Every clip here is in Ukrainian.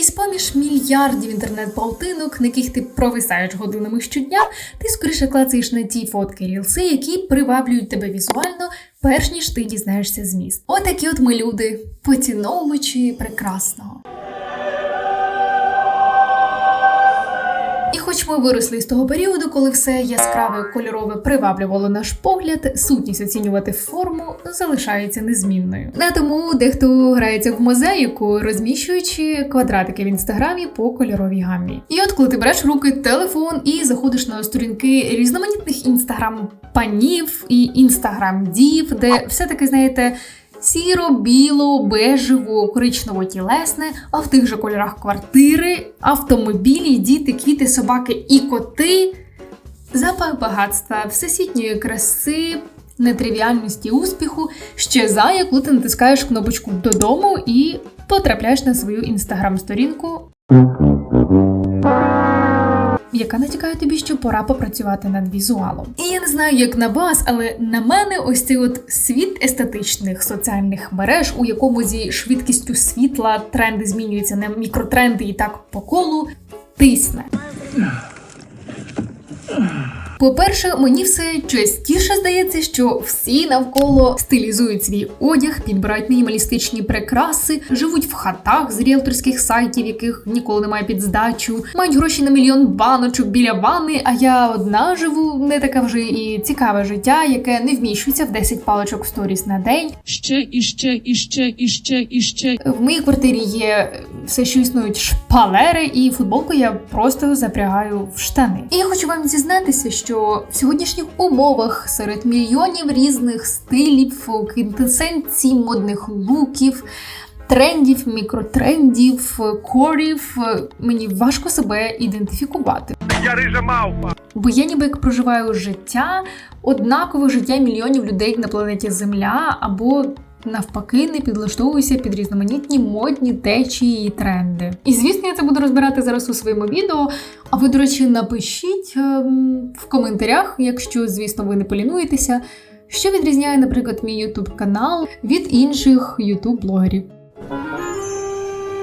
І з-поміж мільярдів інтернет-паутинок, на яких ти провисаєш годинами щодня, ти скоріше клацаєш на ті фотки рілси, які приваблюють тебе візуально, перш ніж ти дізнаєшся зміст. Отакі от ми люди, поціновуючи прекрасного. Ми виросли з того періоду, коли все яскраве кольорове приваблювало наш погляд, сутність оцінювати форму залишається незмінною. Не тому дехто грається в мозаїку, розміщуючи квадратики в інстаграмі по кольоровій гаммі. І от коли ти береш руки телефон і заходиш на сторінки різноманітних інстаграм панів і інстаграм дів, де все таки знаєте. Сіро, біло, бежево, коричнево тілесне, а в тих же кольорах квартири, автомобілі, діти, квіти, собаки і коти. Запах багатства, всесвітньої краси, нетривіальності успіху щезає, коли ти натискаєш кнопочку додому і потрапляєш на свою інстаграм-сторінку, яка натякає тобі, що пора попрацювати над візуалом. І я не знаю, як на вас, але на мене ось цей от світ естетичних соціальних мереж, у якому зі швидкістю світла тренди змінюються на мікротренди і так по колу, тисне. По-перше, мені все частіше здається, що всі навколо стилізують свій одяг, підбирають мінімалістичні прикраси, живуть в хатах з ріелторських сайтів, яких ніколи немає під здачу, мають гроші на мільйон баночок біля ванни. А я одна живу не таке вже і цікаве життя, яке не вміщується в 10 паличок сторіс на день. ще і ще і ще і ще і ще. В моїй квартирі є все, що існують шпалери, і футболку я просто запрягаю в штани. І я хочу вам зізнатися, що в сьогоднішніх умовах серед мільйонів різних стилів, квінтесенцій, модних луків. Трендів, мікротрендів, корів мені важко себе ідентифікувати. Я рижа мавпа. Бо я ніби як проживаю життя, однакове життя мільйонів людей на планеті Земля, або навпаки не підлаштовуюся під різноманітні модні течії і тренди. І звісно, я це буду розбирати зараз у своєму відео. А ви, до речі, напишіть ем, в коментарях, якщо, звісно, ви не полінуєтеся, що відрізняє, наприклад, мій YouTube канал від інших YouTube блогерів.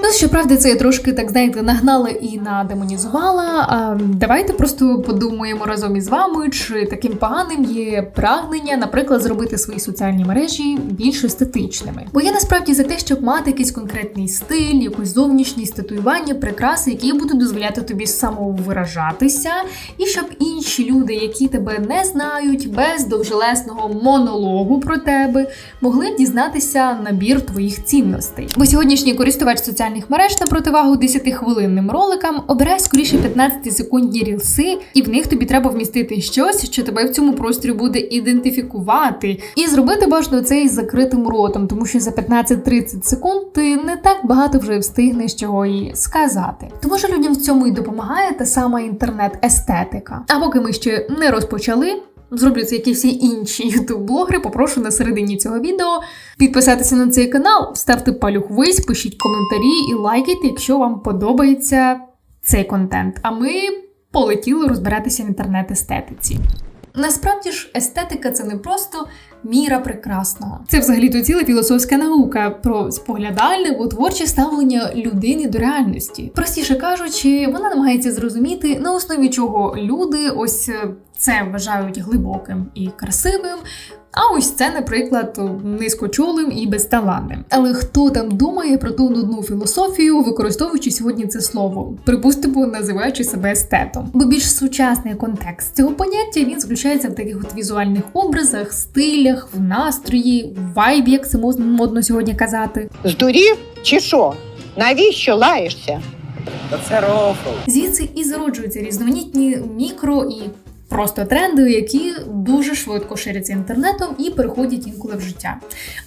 Ну, щоправда, це я трошки, так знаєте, нагнала і надемонізувала. А, давайте просто подумаємо разом із вами, чи таким поганим є прагнення, наприклад, зробити свої соціальні мережі більш естетичними. Бо я насправді за те, щоб мати якийсь конкретний стиль, якусь зовнішність, татуювання, прикраси, які будуть дозволяти тобі самовиражатися, і щоб інші люди, які тебе не знають, без довжелесного монологу про тебе, могли дізнатися набір твоїх цінностей. Бо сьогоднішній користувач соціальних мереж на противагу 10-хвилинним роликам обирає скоріше 15-секундні рілси, і в них тобі треба вмістити щось, що тебе в цьому просторі буде ідентифікувати, і зробити бажано це із закритим ротом, тому що за 15-30 секунд ти не так багато вже встигнеш чого і сказати. Тому що людям в цьому і допомагає та сама інтернет-естетика. А поки ми ще не розпочали. Зроблю це, як і всі інші ютуб-блогери. Попрошу на середині цього відео підписатися на цей канал, ставте палюх вись, пишіть коментарі і лайкайте, якщо вам подобається цей контент. А ми полетіли розбиратися в інтернет-естетиці. Насправді ж, естетика це не просто міра прекрасного. Це взагалі то ціла філософська наука про споглядальне або творче ставлення людини до реальності. Простіше кажучи, вона намагається зрозуміти, на основі чого люди ось е, це вважають глибоким і красивим. А ось це, наприклад, низькочолим і безталанним. Але хто там думає про ту нудну філософію, використовуючи сьогодні це слово, припустимо, називаючи себе естетом? Бо більш сучасний контекст цього поняття він заключається в таких от візуальних образах, стилях, в настрої, в вайбі, як це модно- модно сьогодні казати. Здурів чи що? Навіщо лаєшся? Та це рофл. Звідси і зароджуються різноманітні мікро і просто тренди, які дуже швидко ширяться інтернетом і переходять інколи в життя.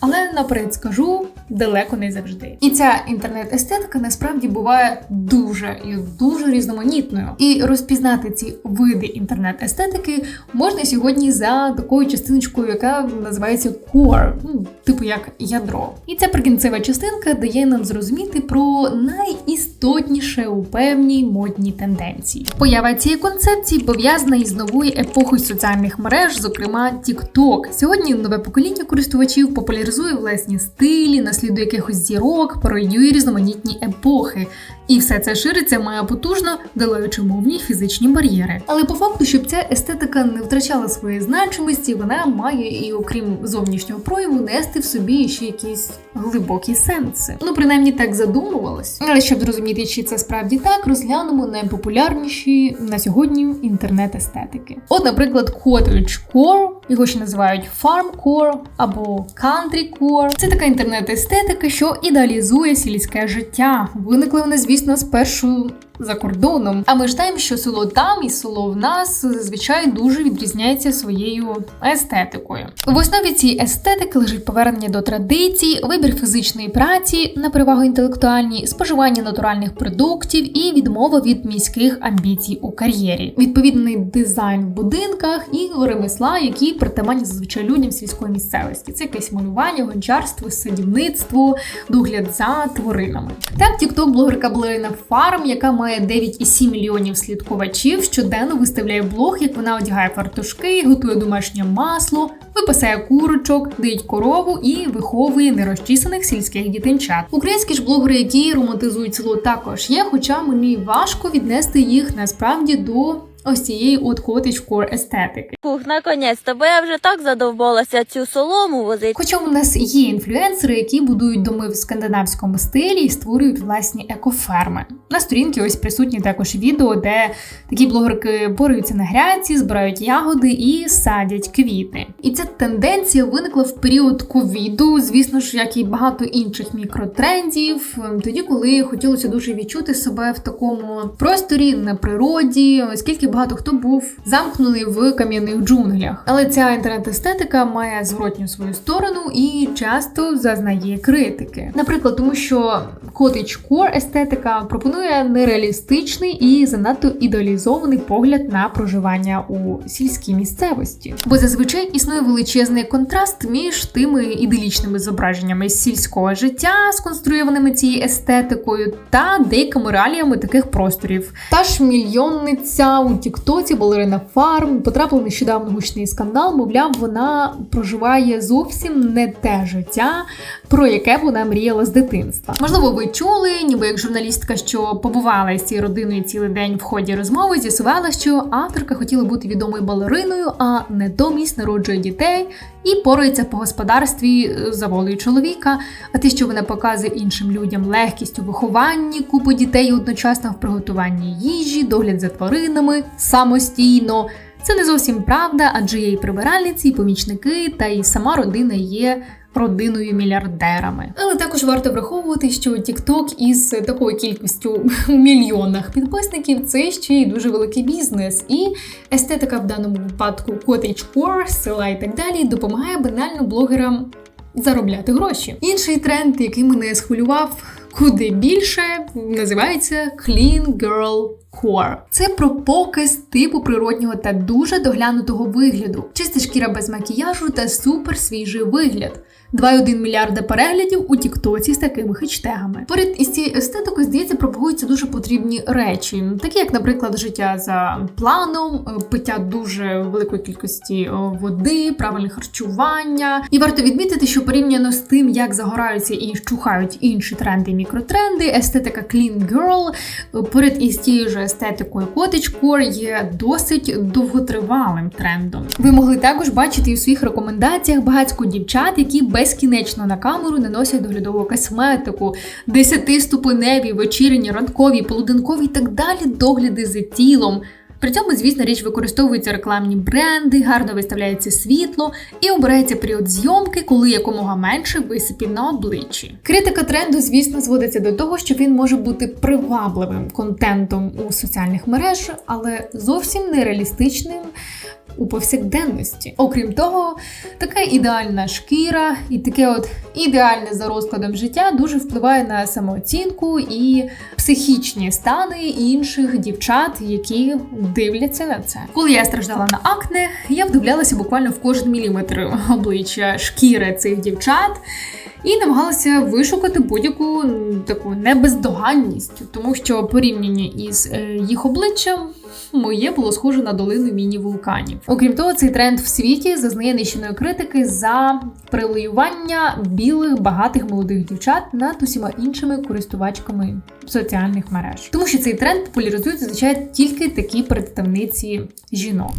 Але наперед скажу далеко не завжди. І ця інтернет-естетика насправді буває дуже і дуже різноманітною. І розпізнати ці види інтернет-естетики можна сьогодні за такою частиночкою, яка називається core, ну, типу як ядро. І ця прикінцева частинка дає нам зрозуміти про найістотніше у певній модній тенденції. Поява цієї концепції пов'язана із новою епохою соціальних мереж, зокрема TikTok. Сьогодні нове покоління користувачів популяризує власні стилі, наслідує якихось зірок, пародіює різноманітні епохи. І все це шириться має потужно, долаючи мовні фізичні бар'єри. Але по факту, щоб ця естетика не втрачала своєї значимості, вона має і окрім зовнішнього прояву нести в собі ще якісь глибокі сенси. Ну принаймні так задумувалось. Але щоб зрозуміти, чи це справді так, розглянемо найпопулярніші на сьогодні інтернет-естетики. От, наприклад, cottagecore, його ще називають farmcore або countrycore. Це така інтернет-естетика, що ідеалізує сільське життя. Виникла вона, звісно, спершу за кордоном. А ми ж знаємо, що село там і село в нас зазвичай дуже відрізняється своєю естетикою. В основі цієї естетики лежить повернення до традицій, вибір фізичної праці на перевагу інтелектуальній, споживання натуральних продуктів і відмова від міських амбіцій у кар'єрі, відповідний дизайн в будинках і ремесла, які притаманні зазвичай людям сільської місцевості. Це якесь малювання, гончарство, садівництво, догляд за тваринами. Так, тікток-блогерка Блейна Фарм, яка має 9,7 мільйонів слідкувачів, щоденно виставляє блог, як вона одягає фартушки, готує домашнє масло, випасає курочок, доїть корову і виховує нерозчісаних сільських дітинчат. Українські ж блогери, які романтизують село, також є, хоча мені важко віднести їх насправді до ось цієї от cottagecore естетики. Фух, наконець-то, бо я вже так задовбалася цю солому возити. Хоча у нас є інфлюенсери, які будують доми в скандинавському стилі і створюють власні екоферми. На сторінці ось присутні також відео, де такі блогерки борються на грядці, збирають ягоди і садять квіти. І ця тенденція виникла в період ковіду, звісно ж, як і багато інших мікротрендів. Тоді, коли хотілося дуже відчути себе в такому просторі на природі, оскільки багато хто був замкнений в кам'яних джунглях. Але ця інтернет-естетика має зворотню свою сторону і часто зазнає критики. Наприклад, тому що cottagecore естетика пропонує нереалістичний і занадто ідеалізований погляд на проживання у сільській місцевості. Бо зазвичай існує величезний контраст між тими іделічними зображеннями сільського життя, сконструйованими цією естетикою, та деякими реаліями таких просторів. Та ж мільйонниця у Тіктоці балерина Фарм потрапила нещодавно гучний скандал. Мовляв, вона проживає зовсім не те життя, про яке вона мріяла з дитинства. Можливо, ви чули, ніби як журналістка, що побувала із цією родиною цілий день в ході розмови, з'ясувала, що авторка хотіла бути відомою балериною, а недомість народжує дітей і порається по господарстві е, за волею чоловіка. А те, що вона показує іншим людям легкість у вихованні, купу дітей одночасно в приготуванні їжі, догляд за тваринами самостійно. Це не зовсім правда, адже є і прибиральниці, і помічники, та й сама родина є родиною мільярдерами. Але також варто враховувати, що TikTok із такою кількістю у мільйонах підписників це ще й дуже великий бізнес, і естетика в даному випадку cottagecore, села і так далі допомагає банально блогерам заробляти гроші. Інший тренд, який мене схвилював куди більше, називається Clean Girl Core. Це про показ типу природнього та дуже доглянутого вигляду, чиста шкіра без макіяжу та супер свіжий вигляд. 2,1 мільярда переглядів у Тіктоці з такими хештегами. Поряд із цією естетикою, здається, пропагуються дуже потрібні речі, такі як, наприклад, життя за планом, е, пиття дуже великої кількості е, води, правильне харчування. І варто відмітити, що порівняно з тим, як загораються і щухають інші тренди і мікротренди, естетика Clean Girl е, поряд із тією ж естетикою котичкор є досить довготривалим трендом. Ви могли також бачити і у своїх рекомендаціях багатько дівчат, які безкінечно на камеру наносять доглядову косметику, десятиступеневі, вечірні, ранкові, полуденкові і так далі догляди за тілом. При цьому, звісно, річ використовуються рекламні бренди, гарно виставляється світло і обирається період зйомки, коли якомога менше висипів на обличчі. Критика тренду, звісно, зводиться до того, що він може бути привабливим контентом у соціальних мережах, але зовсім нереалістичним у повсякденності. Окрім того, така ідеальна шкіра і таке от ідеальне за розкладом життя дуже впливає на самооцінку і психічні стани інших дівчат, які дивляться на це. Коли я страждала на акне, я вдивлялася буквально в кожен міліметр обличчя шкіри цих дівчат. і намагалася вишукати будь-яку таку небездоганність, тому що порівняння із е, їх обличчям моє було схоже на долину міні-вулканів. Окрім того, цей тренд в світі зазнає нищеної критики за прилоювання білих багатих молодих дівчат над усіма іншими користувачками соціальних мереж, тому що цей тренд популяризують зазвичай тільки такі представниці жінок.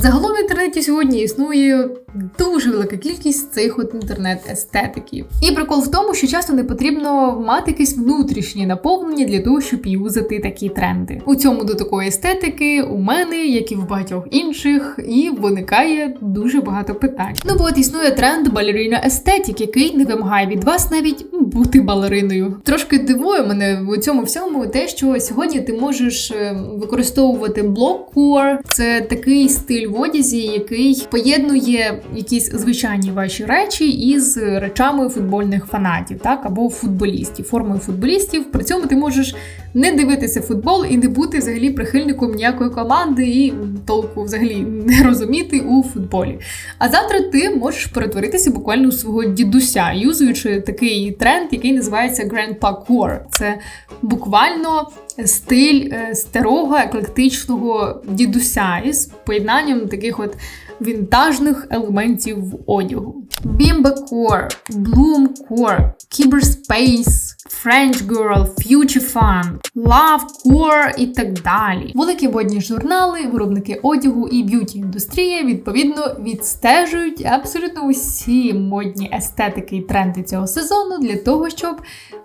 Загалом в інтернеті сьогодні існує дуже велика кількість цих от інтернет-естетиків. І прикол в тому, що часто не потрібно мати якесь внутрішнє наповнення для того, щоб юзати такі тренди. У цьому до такої естетики у мене, як і в багатьох інших, і виникає дуже багато питань. Ну бо от існує тренд балерина естетик, який не вимагає від вас навіть бути балериною. Трошки дивує мене у цьому всьому те, що сьогодні ти можеш е, використовувати блок-кор. Це такий стиль в одязі, який поєднує якісь звичайні ваші речі із речами футбольних фанатів, так або футболістів, формою футболістів. При цьому ти можеш не дивитися футбол і не бути взагалі прихильником ніякої команди і толку взагалі не розуміти у футболі. А завтра ти можеш перетворитися буквально у свого дідуся, юзуючи такий тренд, який називається Grandpa Core. Це буквально стиль е, старого еклектичного дідуся із поєднанням таких от вінтажних елементів в одягу. Bimba Core, Bloom Core, Cyberspace, French Girl, Future Fun, Love Core і так далі. Великі модні журнали, виробники одягу і б'юті індустрія відповідно відстежують абсолютно усі модні естетики і тренди цього сезону для того, щоб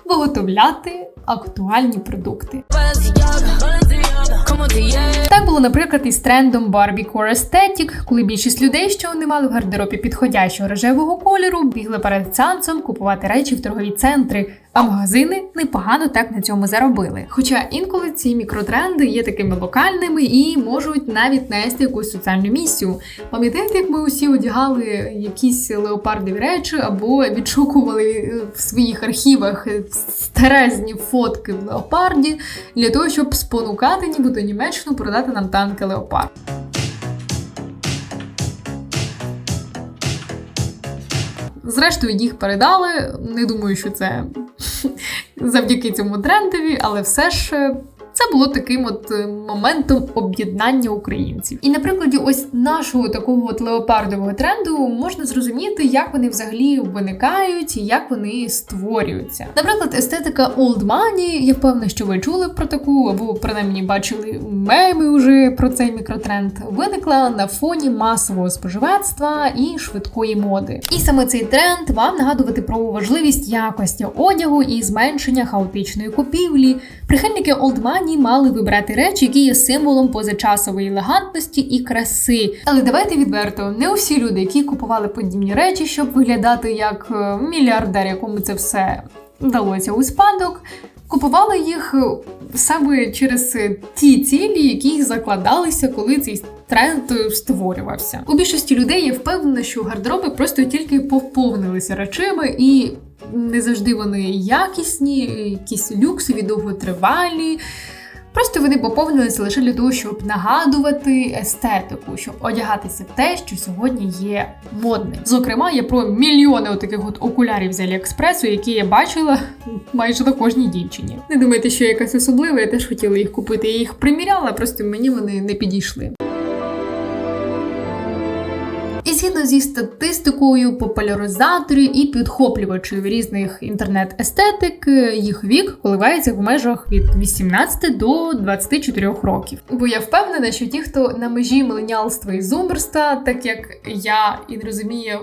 виготовляти актуальні продукти. Так було, наприклад, із трендом Barbie Core Aesthetic, коли більшість людей, що не мали в гардеробі підходящого рожевого кольору, бігли перед сеансом купувати речі в торгові центри, а магазини непогано так на цьому заробили. Хоча інколи ці мікротренди є такими локальними і можуть навіть нести якусь соціальну місію. Пам'ятаєте, як ми усі одягали якісь леопардові речі або відшукували е, в своїх архівах старезні фотки в леопарді для того, щоб спонукати нібито Німеччину продати нам танки леопард. Зрештою, їх передали. Не думаю, що це завдяки цьому трендові, але все ж. Це було таким от е, моментом об'єднання українців. І на прикладі ось нашого такого от леопардового тренду можна зрозуміти, як вони взагалі виникають і як вони створюються. Наприклад, естетика Old Money, я впевнена, що ви чули про таку, або принаймні бачили меми уже про цей мікротренд, виникла на фоні масового споживацтва і швидкої моди. І саме цей тренд вам нагадувати про важливість якості одягу і зменшення хаотичної купівлі. Прихильники Old Money мали вибрати речі, які є символом позачасової елегантності і краси. Але давайте відверто, не усі люди, які купували подібні речі, щоб виглядати як е, мільярдер, якому це все вдалося у спадок. Купували їх е, саме через е, ті цілі, які закладалися, коли цей тренд створювався. У більшості людей я впевнена, що гардероби просто тільки поповнилися речами, і не завжди вони якісні, якісь люксові, довготривалі. Просто вони поповнилися лише для того, щоб нагадувати естетику, щоб одягатися в те, що сьогодні є модним. Зокрема, я про мільйони отаких от окулярів з Аліекспресу, які я бачила майже на кожній дівчині. Не думайте, що я якась особлива, я теж хотіла їх купити. Я їх приміряла, просто мені вони не підійшли. Згідно зі статистикою популяризаторів і підхоплювачів різних інтернет-естетик, їх вік коливається в межах від 18 до 24 років. Бо я впевнена, що ті, хто на межі миленіалства і зумерства, так як я і не розумію,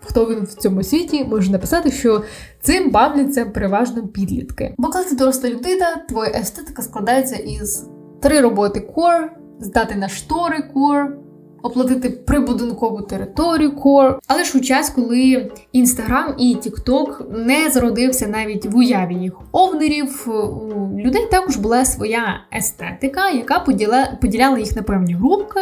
хто він в цьому світі, може написати, що цим бавляться переважно підлітки. Бо коли ти доросла людина, твоя естетика складається із три роботи core, здати на штори core, оплатити прибудинкову територію core. Але ж у час, коли Інстаграм і TikTok не зародився навіть в уяві їх овнерів, у людей також була своя естетика, яка поділя... поділяла їх на певні групки.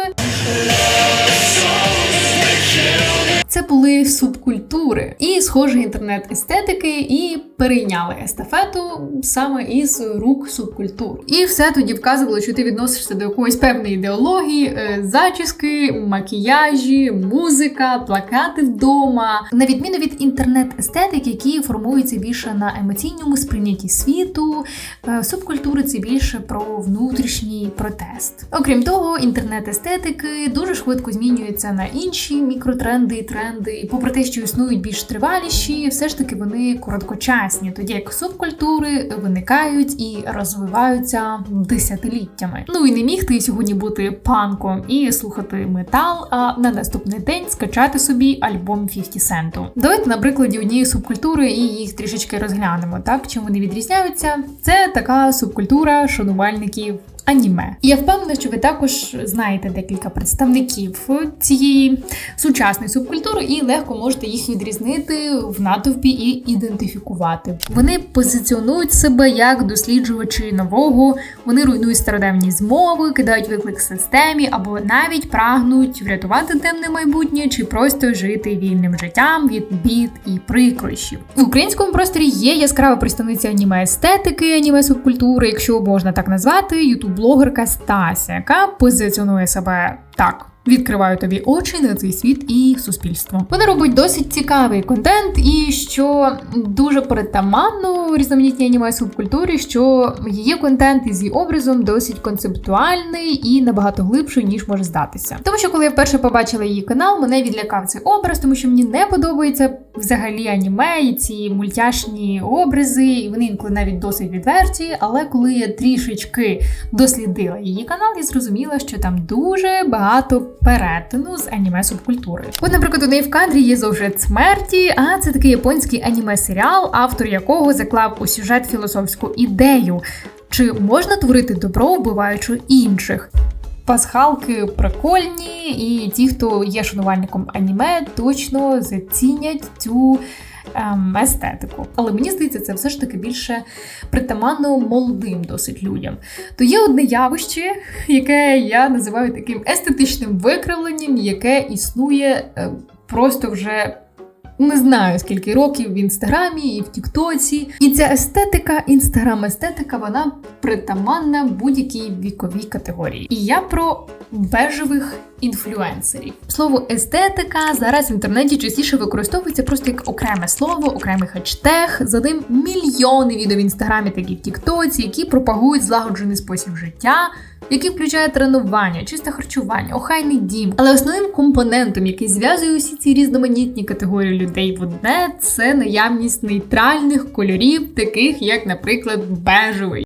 Це були субкультури і схожі інтернет-естетики, і перейняли естафету саме із рук субкультур. І все тоді вказувало, що ти відносишся до якоїсь певної ідеології, е, зачіски, макіяжі, музика, плакати вдома, на відміну від інтернет-естетик, які формуються більше на емоційному сприйнятті світу. е, Субкультури це більше про внутрішній протест. Окрім того, інтернет-естетики дуже швидко змінюються на інші мікротренди і тренди. І попри те, що існують більш триваліші, все ж таки вони короткочасні, тоді як субкультури виникають і розвиваються десятиліттями. Ну і не міг ти сьогодні бути панком і слухати метал, а на наступний день скачати собі альбом 50 Центу. Давайте на прикладі однієї субкультури і їх трішечки розглянемо. Так чим вони відрізняються? Це така субкультура шанувальників. Аніме. І я впевнена, що ви також знаєте декілька представників цієї сучасної субкультури і легко можете їх відрізнити в натовпі і ідентифікувати. Вони позиціонують себе як досліджувачі нового, вони руйнують стародавні змови, кидають виклик системі або навіть прагнуть врятувати темне майбутнє чи просто жити вільним життям від бід і прикрощів. В українському просторі є яскрава представниця аніме естетики, аніме субкультури, якщо можна так назвати, ютуб-блогерка Стася, яка позиціонує себе так. Відкриваю тобі очі на цей світ і суспільство. Вона робить досить цікавий контент, і що дуже притаманно різноманітній аніме субкультурі, що її контент із її образом досить концептуальний і набагато глибший, ніж може здатися. Тому що коли я вперше побачила її канал, мене відлякав цей образ, тому що мені не подобається взагалі аніме і ці мультяшні образи, і вони інколи навіть досить відверті. Але коли я трішечки дослідила її канал, я зрозуміла, що там дуже багато перетину з аніме субкультурою. От, наприклад, у неї в кадрі є зовжет смерті, а це такий японський аніме-серіал, автор якого заклав у сюжет філософську ідею. Чи можна творити добро, вбиваючи інших? Пасхалки прикольні, і ті, хто є шанувальником аніме, точно зацінять цю ем, естетику. Але мені здається, це все ж таки більше притаманно молодим досить людям. То є одне явище, яке я називаю таким естетичним викривленням, яке існує е, просто вже. Не знаю скільки років в інстаграмі і в Тіктоці. І ця естетика, інстаграм-естетика, вона притаманна будь-якій віковій категорії. І я про бежевих інфлюенсерів. Слово естетика зараз в інтернеті частіше використовується просто як окреме слово, окремий хештег. За ним мільйони відео в інстаграмі, так і в Тіктоці, які пропагують злагоджений спосіб життя. Який включає тренування, чисте харчування, охайний дім. Але основним компонентом, який зв'язує усі ці різноманітні категорії людей в одне, це наявність нейтральних кольорів, таких як, наприклад, бежевий.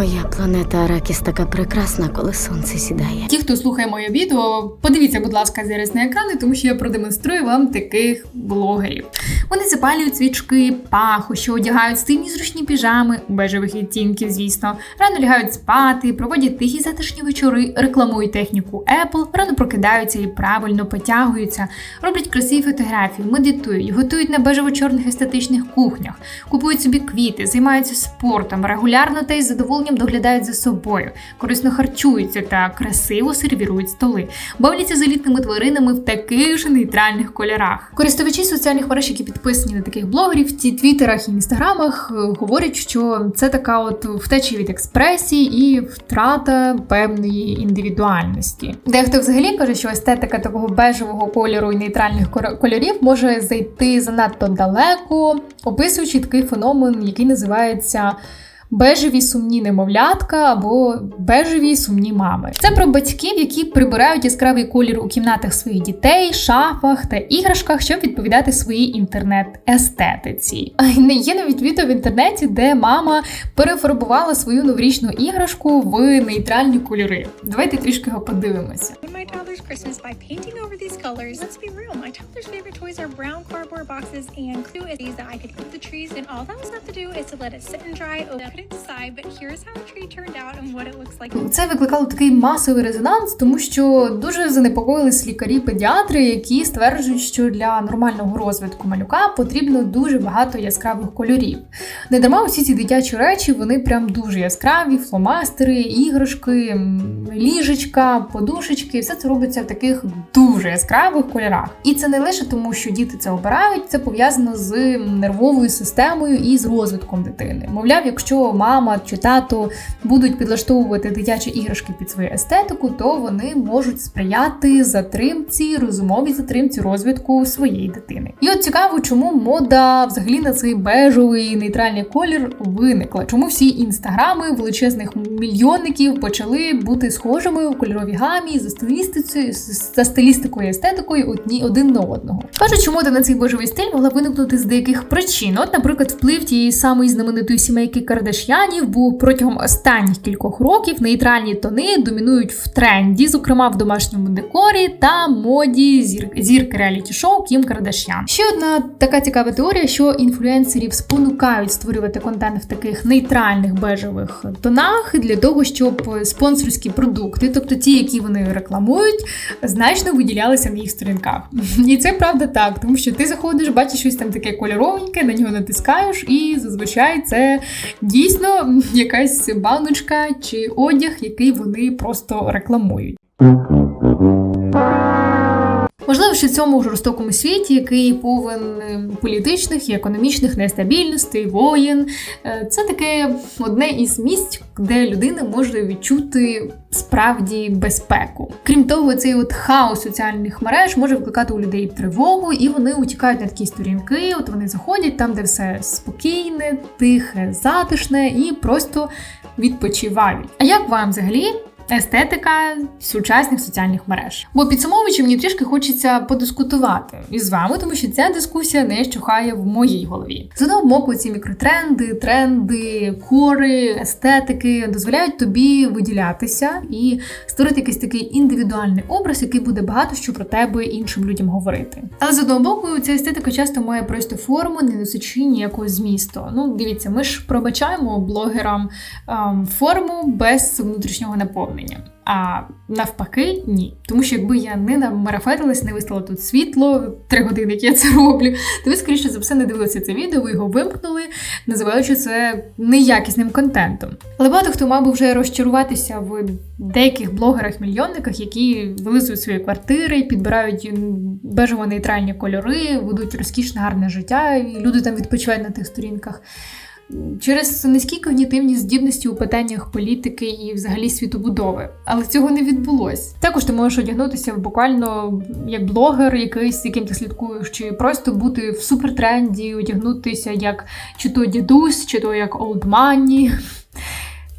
Моя планета Аракіс така прекрасна, коли сонце сідає. Ті, хто слухає моє відео, подивіться, будь ласка, зараз на екрани, тому що я продемонструю вам таких блогерів. Вони запалюють свічки, пахощі, одягають стильні зручні піжами, бежевих відтінків, звісно, рано лягають спати, проводять тихі затишні вечори, рекламують техніку Apple, рано прокидаються і правильно потягуються, роблять красиві фотографії, медитують, готують на бежево-чорних естетичних кухнях, купують собі квіти, займаються спортом, регулярно та із задоволенням доглядають за собою, корисно харчуються та красиво сервірують столи, бавляться з елітними тваринами в таких же нейтральних кольорах. Користувачі соціальних мереж, які підписані на таких блогерів, в ті твіттерах і інстаграмах е, говорять, що це така от втеча від експресії і втрата певної індивідуальності. Дехто взагалі каже, що естетика такого бежевого кольору і нейтральних кольорів може зайти занадто далеко, описуючи такий феномен, який називається. Бежеві сумні немовлятка або бежеві сумні мами. Це про батьків, які прибирають яскравий колір у кімнатах своїх дітей, шафах та іграшках, щоб відповідати своїй інтернет-естетиці. Не є навіть відео в інтернеті, де мама перефарбувала свою новорічну іграшку в нейтральні кольори. Давайте трішки його подивимося. Christmas by painting over these colors. Let's be real, my toddler's favorite toys are boxes and glue is that I could keep the trees and all that was left to do is to let it sit and dry. Could Це викликало такий масовий резонанс, тому що дуже занепокоїлись лікарі-педіатри, які стверджують, що для нормального розвитку малюка потрібно дуже багато яскравих кольорів. Не дарма усі ці дитячі речі вони прям дуже яскраві, фломастери, іграшки, ліжечка, подушечки. Все це робиться в таких дуже яскравих кольорах. І це не лише тому, що діти це обирають, це пов'язано з нервовою системою і з розвитком дитини. Мовляв, якщо мама чи тато будуть підлаштовувати дитячі іграшки під свою естетику, то вони можуть сприяти затримці, розумовій затримці розвитку своєї дитини. І от цікаво, чому мода взагалі на цей бежевий нейтральний колір виникла. Чому всі інстаграми величезних мільйонників почали бути схожими у кольоровій гамі за стилістицею, за стилістикою і естетикою одні один на одного. Кажуть, мода на цей бежевий стиль могла виникнути з деяких причин. От, наприклад, вплив тієї самої знаменитої сімейки Кардаш'янів був протягом останніх кількох років нейтральні тони домінують в тренді, зокрема в домашньому декорі та моді зір... зірки реаліті-шоу Кім Кардаш'ян. Ще одна така цікава теорія, що інфлюенсерів спонукають створювати контент в таких нейтральних бежевих тонах для того, щоб спонсорські продукти, тобто ті, які вони рекламують, значно виділялися на їх сторінках. І це правда так, тому що ти заходиш, бачиш щось там таке кольоровеньке, на нього натискаєш, і зазвичай це дійсно якась баночка чи одяг, який вони просто рекламують. Можливо, що в цьому жорстокому світі, який повен е, політичних і економічних нестабільностей, воєн, е, це таке одне із місць, де людина може відчути справді безпеку. Крім того, цей от хаос соціальних мереж може викликати у людей тривогу, і вони утікають на такі сторінки. От вони заходять там, де все спокійне, тихе, затишне і просто відпочивають. А як вам взагалі? Естетика сучасних соціальних мереж. Бо підсумовуючи, мені трішки хочеться подискутувати із вами, тому що ця дискусія не щухає в моїй голові. З одного боку, ці мікротренди, тренди, кори, естетики дозволяють тобі виділятися і створити якийсь такий індивідуальний образ, який буде багато що про тебе іншим людям говорити. Але з одного боку, ця естетика часто має просто форму, не несучи ніякого змісту. Ну, дивіться, ми ж пробачаємо блогерам ем, форму без внутрішнього наповнення. А навпаки, ні. Тому що якби я не намарафетилась, не виставила тут світло три години, як я це роблю, то ви, скоріше за все, не дивилися це відео, ви його вимкнули, називаючи це неякісним контентом. Але багато хто мав би вже розчаруватися в деяких блогерах-мільйонниках, які вилизують свої квартири, підбирають бежево-нейтральні кольори, ведуть розкішне гарне життя, і люди там відпочивають на тих сторінках. Через низькі когнітивні здібності у питаннях політики і взагалі світобудови, але цього не відбулось. Також ти можеш одягнутися буквально як блогер, якийсь, яким ти слідкуєш, чи просто бути в супертренді, одягнутися як чи то дідусь, чи то як money.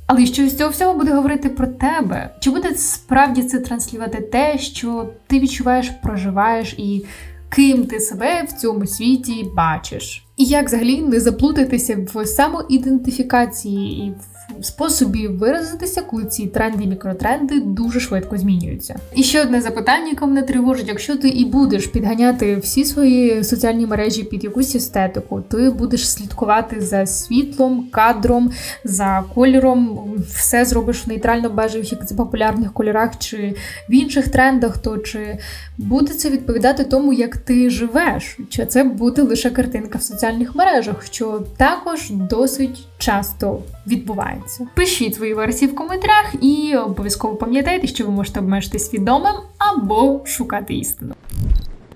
Але що з цього всього буде говорити про тебе? Чи буде справді це транслювати те, що ти відчуваєш, проживаєш і ким ти себе в цьому світі бачиш? І як взагалі не заплутатися в самоідентифікації і способі виразитися, коли ці тренди і мікротренди дуже швидко змінюються. І ще одне запитання, яке мене тривожить: якщо ти і будеш підганяти всі свої соціальні мережі під якусь естетику, ти будеш слідкувати за світлом, кадром, за кольором, все зробиш в нейтрально-бежевих як популярних кольорах чи в інших трендах, то чи буде це відповідати тому, як ти живеш? Чи це буде лише картинка в соціальних мережах, що також досить часто відбувається? Пишіть свої версії в коментарях і обов'язково пам'ятайте, що ви можете обмежитись свідомим або шукати істину.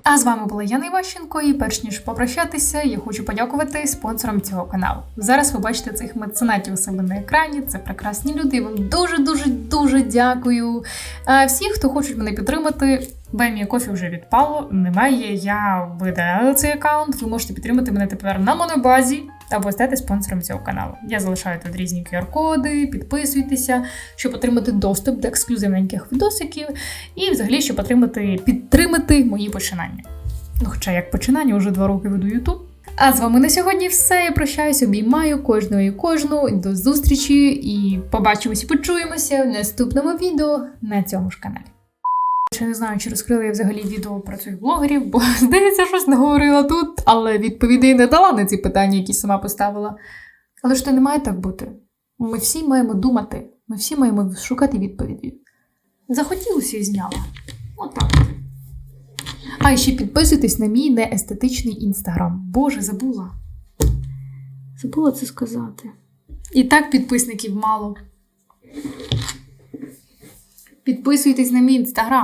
А з вами була Яна Іващенко, і перш ніж попрощатися, я хочу подякувати спонсорам цього каналу. Зараз ви бачите цих меценатів у себе на екрані. Це прекрасні люди. Вам дуже дуже дуже дякую. А всі, хто хочуть мене підтримати. Бемія кофі вже відпало, немає. Я видалила цей аккаунт. Ви можете підтримати мене тепер на монобазі або стати спонсором цього каналу. Я залишаю тут різні QR-коди, підписуйтеся, щоб отримати доступ до ексклюзивненьких відосиків, і взагалі, щоб отримати підтримати мої починання. Ну, хоча як починання вже два роки веду YouTube. А з вами на сьогодні все. Я прощаюсь, обіймаю кожного і кожну. До зустрічі і побачимось і почуємося в наступному відео на цьому ж каналі. Ще не знаю, чи розкрила я взагалі відео про цих блогерів, бо здається, щось не говорила тут, але відповідей не дала на ці питання, які сама поставила. Але ж то не має так бути. Ми всі маємо думати, ми всі маємо шукати відповіді. Захотілося і зняла. Отак. А ще підписуйтесь на мій неестетичний інстаграм. Боже, забула. Забула це сказати. І так підписників мало. Підписуйтесь на мій інстаграм.